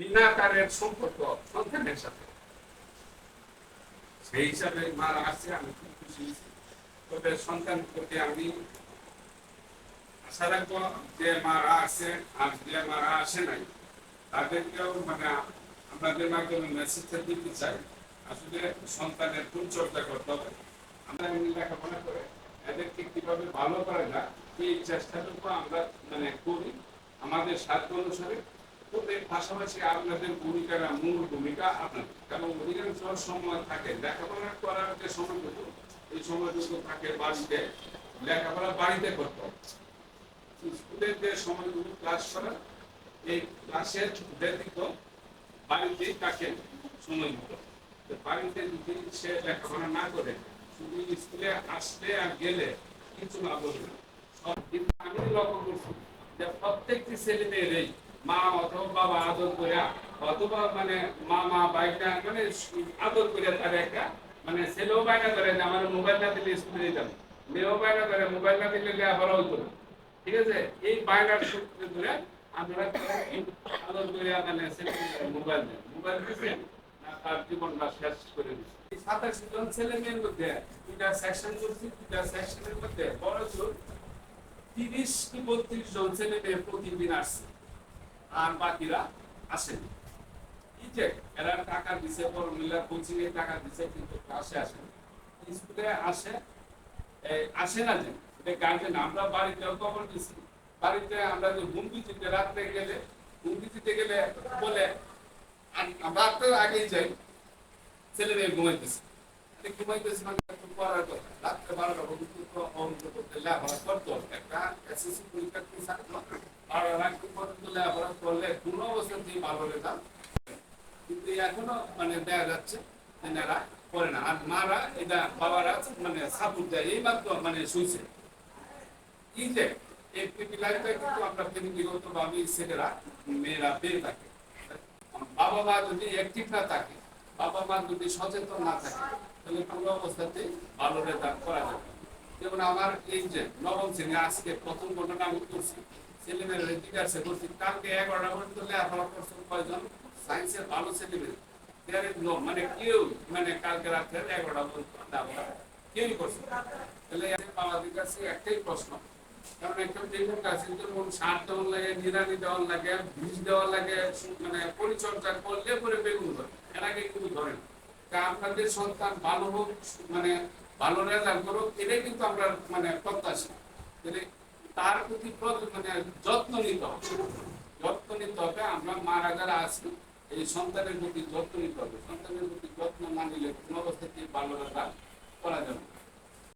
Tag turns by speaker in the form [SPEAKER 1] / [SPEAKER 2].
[SPEAKER 1] বিনাকারের সম্পর্ক সন্তানের সাথে। সেই হিসাবে মারা আসছে আমি খুব খুশি তবে সন্তান প্রতি আমি আশা রাখব যে মারা আছে, আর যে মারা আসে নাই, তাদেরকেও মানে আপনাদের মাধ্যমে মেসেজটা দিতে চাই। আসলে সন্তানের পরিচর্যা করতে হবে। আমরা এমনি লেখাপড়া করে এদেরকে কীভাবে ভালো করা যায়, এই চেষ্টাটুকু আমরা মানে করি। আমাদের সাধ্য অনুসারে তবে পাশাপাশি আপনাদের ভূমিকাটা মূল ভূমিকা আপনাদের। কারণ অধিকাংশ সময় থাকে লেখাপড়া করার যে সময়টুকু এই সময়টুকু থাকে বাড়িতে, লেখাপড়া বাড়িতে করতে হবে। স্কুলের যে সময়গুলো ক্লাস করা, এই ক্লাসের ব্যতীত বাড়িতে তাকে সময় দিতে বাড়িতে যদি সে লেখাপড়া না করে, শুধু স্কুলে আসলে আর গেলে কিছু লাভ হবে না। আমি লক্ষ্য করছি যে প্রত্যেকটি ছেলে মা অথবা বাবা আদর করে অথবা মানে মামা বাইকটা মানে আদর করে তার একটা মানে ছেলেও বাইনা করে যে আমার মোবাইল না দিলে স্কুলে যেতাম মেয়েও বাইনা করে মোবাইল দিলে না ঠিক আছে? এই বায়নার সূত্রে ধরে আমরা আদর করে মানে মোবাইল মোবাইল তার জীবনটা শেষ করে দিচ্ছে জন ছেলে মেয়ের মধ্যে সেকশন করছি দুইটা সেকশনের মধ্যে বড় জোর তিরিশ কি বত্রিশ জন ছেলে মেয়ে প্রতিদিন আসছে। আর বাকিরা আসেনি। এই যে, এরা টাকা দিছে, বড় মিলা কোচিং এ টাকা দিছে, কিন্তু ক্লাসে আসে স্কুলে আসে আসে না যে, এটা গার্জেন আমরা বাড়িতেও খবর দিছি। বাড়িতে আমরা যে হুমকি দিতে রাত্রে গেলে হুমকি দিতে গেলে বলে তো আগেই যাই ছেলে মেয়ে ঘুমাইতেছে ঘুমাইতেছে মানে পড়ার কথা। রাত্রে বারোটা পর্যন্ত করতে লেখাপড়া করতে একটা এসএসসি পরীক্ষা কি থাকল পর্যন্ত লেখাপড়া করলে কোনো অবস্থাতেই ভালো রেজাল্ট কিন্তু এখনও মানে দেখা যাচ্ছে এরা করে না। আর মারা এটা বাবারা মানে সাপোর্ট দেয়। এই মাত্র মানে শুইছে এই যে, এই লাইফটা কিন্তু আমরা ব্যক্তিগত ভাবে ছেলেরা, মেয়েরা পেয়ে থাকে। বাবা মা যদি অ্যাক্টিভ না থাকে, বাবা মা যদি সচেতন না থাকে, তাহলে কোনো অবস্থাতে ভালো রেজাল্ট করা যাবে। যেমন আমার এই যে নবম শ্রেণি, আজকে প্রথম ঘটনা আমি করছি ছেলেমেয়েরা কালকে এগারোটা পর্যন্ত লেখাপড়া করছে কয়জন? সায়েন্সের ভালো ছেলেমেয়ে। There is no, মানে কেউ মানে কালকে রাত্রে এগারোটা কেউই করছে তাহলে কাছে একটাই প্রশ্ন। কারণ সার দেওয়ার লাগে নিরানি দেওয়ার লাগে বীজ দেওয়ার লাগে মানে পরিচর্যা করলে পরে বেগুন ধরে। এর আগে কিন্তু ধরে না। তা আপনাদের সন্তান ভালো হোক মানে ভালো রেজাল্ট করুক এটাই কিন্তু আমরা মানে প্রত্যাশা। তাহলে তার প্রতি মানে যত্ন নিতে হবে যত্ন নিতে হবে, আমরা মারা যারা আছি, এই সন্তানের প্রতি যত্ন নিতে হবে সন্তানের প্রতি যত্ন না নিলে কোনো অবস্থাতেই রেজাল্ট করা যাবে।